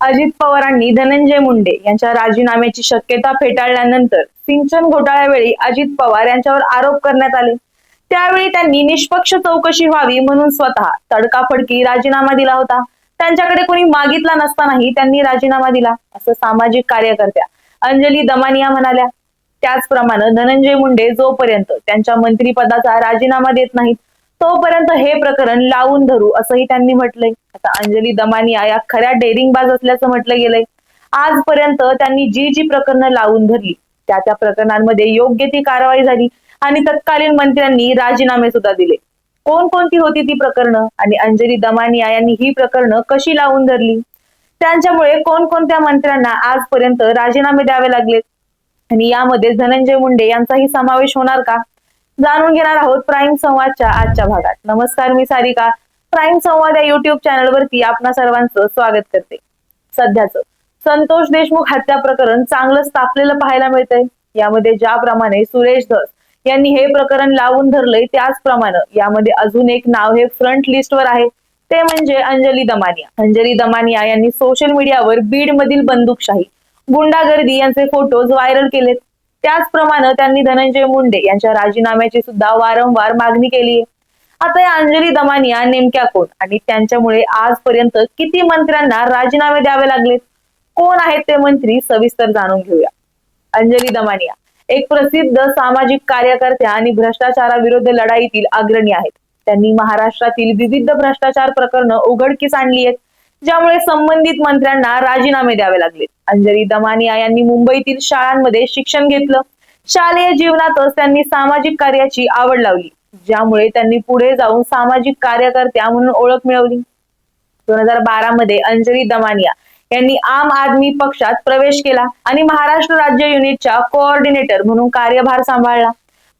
अजित पवारांनी धनंजय मुंडे यांच्या राजीनाम्याची शक्यता फेटाळल्यानंतर सिंचन घोटाळ्यावेळी अजित पवार यांच्यावर आरोप करण्यात आले. त्यावेळी त्यांनी निष्पक्ष चौकशी व्हावी म्हणून स्वतः तडकाफडकी राजीनामा दिला होता. त्यांच्याकडे कोणी मागितला नसतानाही त्यांनी राजीनामा दिला असं सामाजिक कार्यकर्त्या अंजली दमानिया म्हणाल्या. त्याचप्रमाणे धनंजय मुंडे जोपर्यंत त्यांच्या मंत्रीपदाचा राजीनामा देत नाहीत तोपर्यंत हे प्रकरण लावून धरू असंही त्यांनी म्हटलंय. आता अंजली दमानिया या खऱ्या डेअरिंगबाज असल्याचं म्हटलं गेलंय. आजपर्यंत त्यांनी जी जी प्रकरणं लावून धरली त्या त्या प्रकरणांमध्ये योग्य ती कारवाई झाली आणि तत्कालीन मंत्र्यांनी राजीनामे सुद्धा दिले. कोणकोणती होती ती प्रकरणं आणि अंजली दमानिया यांनी ही प्रकरणं कशी लावून धरली? त्यांच्यामुळे कोणकोणत्या मंत्र्यांना आजपर्यंत राजीनामे द्यावे लागलेत आणि यामध्ये धनंजय मुंडे यांचाही समावेश होणार का? जाणून घेणार आहोत प्राईम संवादच्या आजच्या भागात. नमस्कार मी सारिका. प्राईम संवाद या युट्यूब चॅनलवरती आपणा सर्वांचं स्वागत करते. सध्याचं संतोष देशमुख हत्या प्रकरण चांगलंच तापलेलं पाहायला मिळतंय. यामध्ये ज्याप्रमाणे सुरेश धस यांनी हे प्रकरण लावून धरलंय त्याचप्रमाणे यामध्ये अजून एक नाव हे फ्रंट लिस्टवर आहे. ते म्हणजे अंजली दमानिया. अंजली दमानिया यांनी सोशल मीडियावर बीड मधील बंदूकशाही गुंडागर्दी यांचे फोटोज व्हायरल केलेत. त्याचप्रमाणे त्यांनी धनंजय मुंडे यांच्या राजीनाम्याची सुद्धा वारंवार मागणी केली आहे. आता या अंजली दमानिया नेमक्या कोण? आणि त्यांच्यामुळे आजपर्यंत किती मंत्र्यांना राजीनामे द्यावे लागलेत? कोण आहेत ते मंत्री? सविस्तर जाणून घेऊया. अंजली दमानिया एक प्रसिद्ध सामाजिक कार्यकर्त्या आणि भ्रष्टाचाराविरुद्ध लढाईतील अग्रणी आहेत. त्यांनी महाराष्ट्रातील विविध भ्रष्टाचार प्रकरणं उघडकीस आणली आहेत. ज्यामुळे संबंधित मंत्र्यांना राजीनामे द्यावे लागले. अंजली दमानिया यांनी मुंबईतील शाळांमध्ये शिक्षण घेतलं. शालेय जीवनातच त्यांनी सामाजिक कार्याची आवड लावली. ज्यामुळे त्यांनी पुढे जाऊन सामाजिक कार्यकर्त्या म्हणून ओळख मिळवली. दोन हजार बारा मध्ये अंजली दमानिया यांनी आम आदमी पक्षात प्रवेश केला आणि महाराष्ट्र राज्य युनिटच्या कोऑर्डिनेटर म्हणून कार्यभार सांभाळला.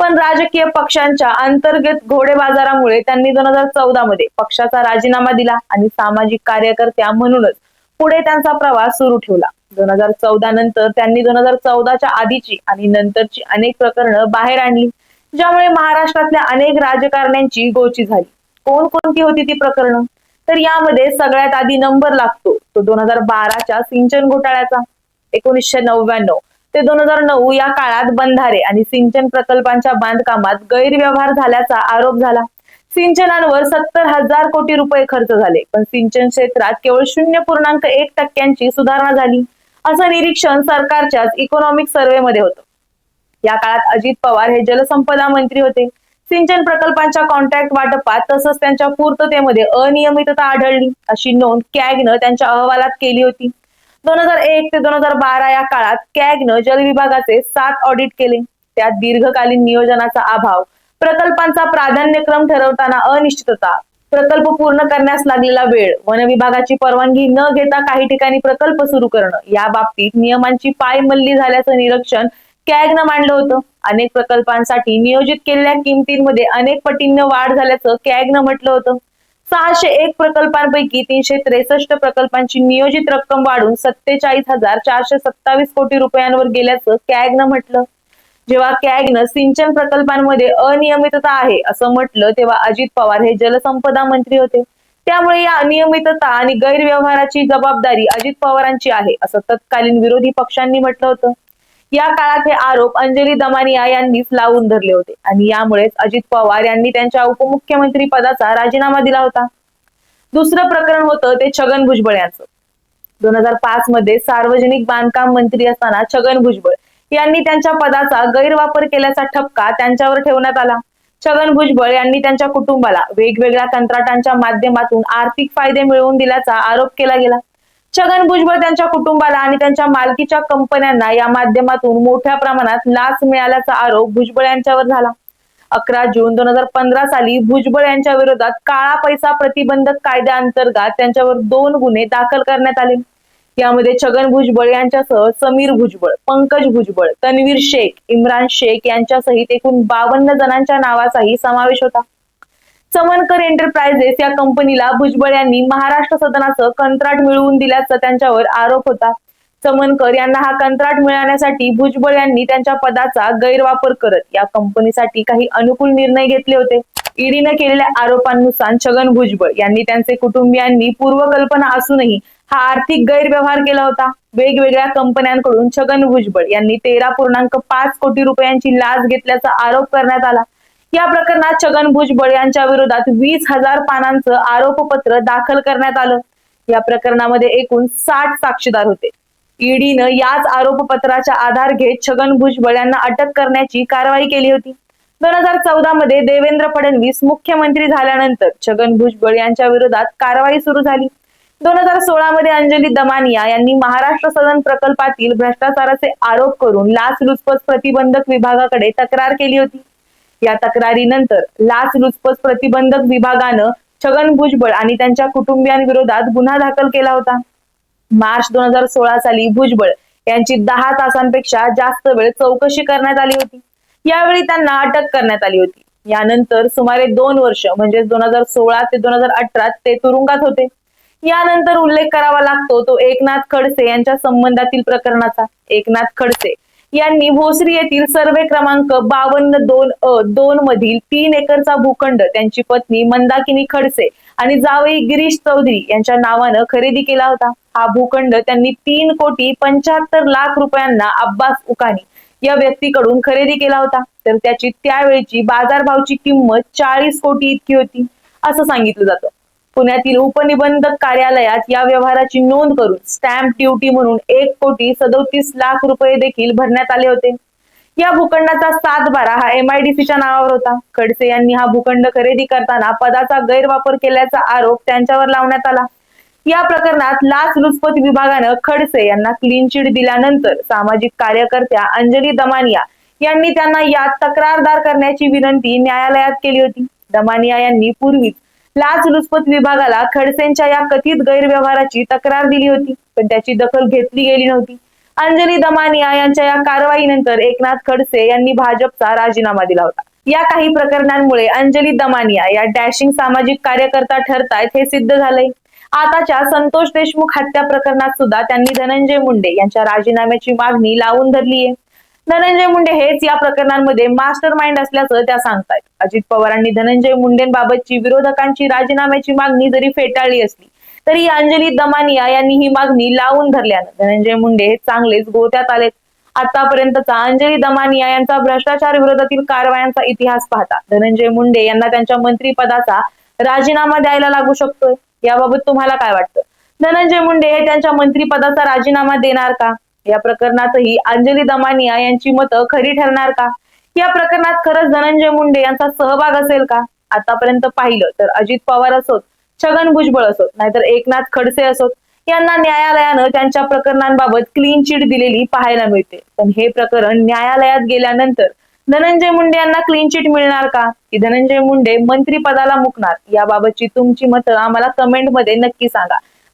पण राजकीय पक्षांच्या अंतर्गत घोडेबाजारामुळे त्यांनी दोन हजार चौदा मध्ये पक्षाचा राजीनामा दिला आणि सामाजिक कार्यकर्त्या म्हणूनच पुढे त्यांचा प्रवास सुरू ठेवला. दोन हजार चौदा नंतर त्यांनी दोन हजार चौदाच्या आधीची आणि नंतरची अनेक प्रकरणं बाहेर आणली ज्यामुळे महाराष्ट्रातल्या अनेक राजकारण्यांची गोची झाली. कोण कोणती होती ती प्रकरणं? तर यामध्ये सगळ्यात आधी नंबर लागतो तो दोन हजार बाराच्या सिंचन घोटाळ्याचा. एकोणीसशे नव्याण्णव ते दोन हजार नऊ या काळात बंधारे आणि सिंचन प्रकल्पांच्या बांधकामात गैरव्यवहार झाल्याचा आरोप झाला. सिंचनांवर सत्तर हजार कोटी रुपये खर्च झाले पण सिंचन क्षेत्रात केवळ शून्य पूर्णांक एक टक्क्यांची सुधारणा झाली असं निरीक्षण सरकारच्याच इकॉनॉमिक सर्व्हे मध्ये होतं. या काळात अजित पवार हे जलसंपदा मंत्री होते. सिंचन प्रकल्पांच्या कॉन्ट्रॅक्ट वाटपात तसंच त्यांच्या पूर्ततेमध्ये अनियमितता आढळली अशी नोंद कॅगनं त्यांच्या अहवालात केली होती. दोन हजार एक ते दोन हजार बारा या काळात कॅगनं जल विभागाचे सात ऑडिट केले. त्यात दीर्घकालीन नियोजनाचा अभाव प्रकल्पांचा प्राधान्यक्रम ठरवताना अनिश्चितता प्रकल्प पूर्ण करण्यास लागलेला वेळ वन विभागाची परवानगी न घेता काही ठिकाणी प्रकल्प सुरू करणं या बाबतीत नियमांची पायमल्ली झाल्याचं निरीक्षण कॅगनं मांडलं होतं. अनेक प्रकल्पांसाठी नियोजित केलेल्या किमतींमध्ये अनेक पटींनं वाढ झाल्याचं कॅगनं म्हटलं होतं. सहाशे एक प्रकल्पांपैकी तीनशे त्रेसष्ट प्रकल्पांची नियोजित रक्कम वाढून सत्तेचाळीस हजार चारशे सत्तावीस कोटी रुपयांवर गेल्याचं कॅगनं म्हटलं. जेव्हा कॅगनं सिंचन प्रकल्पांमध्ये अनियमितता आहे असं म्हटलं तेव्हा अजित पवार हे जलसंपदा मंत्री होते. त्यामुळे या अनियमितता आणि गैरव्यवहाराची जबाबदारी अजित पवारांची आहे असं तत्कालीन विरोधी पक्षांनी म्हटलं होतं. या काळात हे आरोप अंजली दमानिया यांनीच लावून धरले होते. आणि यामुळेच अजित पवार यांनी त्यांच्या उपमुख्यमंत्री पदाचा राजीनामा दिला होता. दुसरं प्रकरण होतं ते छगन भुजबळ यांचं. दोन हजार पाच मध्ये सार्वजनिक बांधकाम मंत्री असताना छगन भुजबळ यांनी त्यांच्या पदाचा गैरवापर केल्याचा ठपका त्यांच्यावर ठेवण्यात आला. छगन भुजबळ यांनी त्यांच्या कुटुंबाला वेगवेगळ्या कंत्राटांच्या माध्यमातून आर्थिक फायदे मिळवून दिल्याचा आरोप केला गेला. छगन भुजबळ त्यांच्या कुटुंबाला आणि त्यांच्या मालकीच्या कंपन्यांना या माध्यमातून मोठ्या प्रमाणात लाच मिळाल्याचा आरोप भुजबळ यांच्यावर झाला. अकरा जून दोन हजार पंधरा साली भुजबळ यांच्या विरोधात काळा पैसा प्रतिबंधक कायद्याअंतर्गत त्यांच्यावर दोन गुन्हे दाखल करण्यात आले. यामध्ये छगन भुजबळ यांच्यासह समीर भुजबळ पंकज भुजबळ तन्वीर शेख इम्रान शेख यांच्यासहित एकूण बावन्न जणांच्या नावाचाही समावेश होता. चमनकर एंटरप्राइजेस या कंपनीला भुजबळ यांनी महाराष्ट्र सदनाचं कंत्राट मिळवून दिल्याचा त्यांच्यावर आरोप होता. चमनकर यांना हा कंत्राट मिळवण्यासाठी भुजबळ यांनी त्यांच्या पदाचा गैरवापर करत या कंपनीसाठी काही अनुकूल निर्णय घेतले होते. ईडीने केलेल्या आरोपांनुसार छगन भुजबळ यांनी त्यांचे कुटुंबियांनी पूर्वकल्पना असूनही हा आर्थिक गैरव्यवहार केला होता. वेगवेगळ्या कंपन्यांकडून छगन भुजबळ यांनी तेरा पूर्णांक पाच कोटी रुपयांची लाच घेतल्याचा आरोप करण्यात आला. या प्रकरणात छगन भुजबळ यांच्या विरोधात वीस हजार पानांचं आरोपपत्र दाखल करण्यात आलं. या प्रकरणामध्ये एकूण साठ साक्षीदार होते. ईडीनं याच आरोपपत्राचा आधार घेत छगन भुजबळ यांना अटक करण्याची कारवाई केली होती. दोन हजार चौदा मध्ये देवेंद्र फडणवीस मुख्यमंत्री झाल्यानंतर छगन भुजबळ यांच्या विरोधात कारवाई सुरू झाली. दोन हजार सोळा मध्ये अंजली दमानिया यांनी महाराष्ट्र सदन प्रकल्पातील भ्रष्टाचाराचे आरोप करून लाचलुचपत प्रतिबंधक विभागाकडे तक्रार केली होती. या तक्रारीनंतर लाचलुचपत प्रतिबंधक विभागानं छगन भुजबळ आणि त्यांच्या कुटुंबियांविरोधात गुन्हा दाखल केला होता. मार्च दोन हजार सोळा साली भुजबळ यांची दहा तासांपेक्षा जास्त वेळ चौकशी करण्यात आली होती. यावेळी त्यांना अटक करण्यात आली होती. यानंतर सुमारे दोन वर्ष म्हणजे दोन हजार सोळा ते दोन हजार अठरा ते तुरुंगात होते. यानंतर उल्लेख करावा लागतो तो एकनाथ खडसे यांच्या संबंधातील प्रकरणाचा. एकनाथ खडसे यांनी भोसरी येथील सर्वे क्रमांक बावन्न दोन अ दोन मधील तीन एकरचा भूखंड त्यांची पत्नी मंदाकिनी खडसे आणि जावई गिरीश चौधरी यांच्या नावानं खरेदी केला होता. हा भूखंड त्यांनी तीन कोटी पंच्याहत्तर लाख रुपयांना अब्बास उकानी या व्यक्तीकडून खरेदी केला होता. तर त्याची त्यावेळची बाजारभावची किंमत चाळीस कोटी इतकी होती असं सांगितलं जातं. पुण्यातील उपनिबंधक कार्यालयात या व्यवहाराची नोंद करून स्टॅम्प ड्युटी म्हणून एक कोटी सदोतीस लाख रुपये देखील भरण्यात आले होते. या भूखंडाचा सात बारा हा एमआयडीसीच्या नावावर होता. खडसे यांनी हा भूखंड खरेदी करताना पदाचा गैरवापर केल्याचा आरोप त्यांच्यावर लावण्यात आला. या प्रकरणात लाचलुचपत विभागानं खडसे यांना क्लीन चिट दिल्यानंतर सामाजिक कार्यकर्त्या अंजली दमानिया यांनी त्यांना यात तक्रारदार करण्याची विनंती न्यायालयात केली होती. दमानिया यांनी पूर्वीच लाचलुचपत विभागाला खडसेंच्या या कथित गैरव्यवहाराची तक्रार दिली होती पण त्याची दखल घेतली गेली नव्हती. अंजली दमानिया यांच्या या कारवाईनंतर एकनाथ खडसे यांनी भाजपचा राजीनामा दिला होता. या काही प्रकरणांमुळे अंजली दमानिया या डॅशिंग सामाजिक कार्यकर्ता ठरतायत हे सिद्ध झालंय. आताच्या संतोष देशमुख हत्या प्रकरणात सुद्धा त्यांनी धनंजय मुंडे यांच्या राजीनाम्याची मागणी लावून धरली आहे धनंजय मुंडे हेच या प्रकरणांमध्ये मास्टर माइंड असल्याचं त्या सांगतायत. अजित पवारांनी धनंजय मुंडेंबाबतची विरोधकांची राजीनाम्याची मागणी जरी फेटाळली असली तरी अंजली दमानिया यांनी ही मागणी लावून धरल्यानं धनंजय मुंडे हे चांगलेच गोत्यात आलेत. आतापर्यंतचा अंजली दमानिया यांचा भ्रष्टाचार विरोधातील कारवायांचा इतिहास पाहता धनंजय मुंडे यांना त्यांच्या मंत्रीपदाचा राजीनामा द्यायला लागू शकतोय. याबाबत तुम्हाला काय वाटतं? धनंजय मुंडे हे त्यांच्या मंत्रीपदाचा राजीनामा देणार का? या प्रकरणातही अंजली दमानिया यांची मतं खरी ठरणार का? या प्रकरणात खरंच धनंजय मुंडे यांचा सहभाग असेल का? आतापर्यंत पाहिलं तर अजित पवार असोत छगन भुजबळ असोत नाहीतर एकनाथ खडसे असोत यांना न्यायालयानं त्यांच्या प्रकरणांबाबत क्लीन चिट दिलेली पाहायला मिळते. पण हे प्रकरण न्यायालयात गेल्यानंतर धनंजय मुंडे यांना क्लीन चिट मिळणार का? की धनंजय मुंडे मंत्रीपदाला मुकणार? याबाबतची तुमची मतं आम्हाला कमेंटमध्ये नक्की सांगा.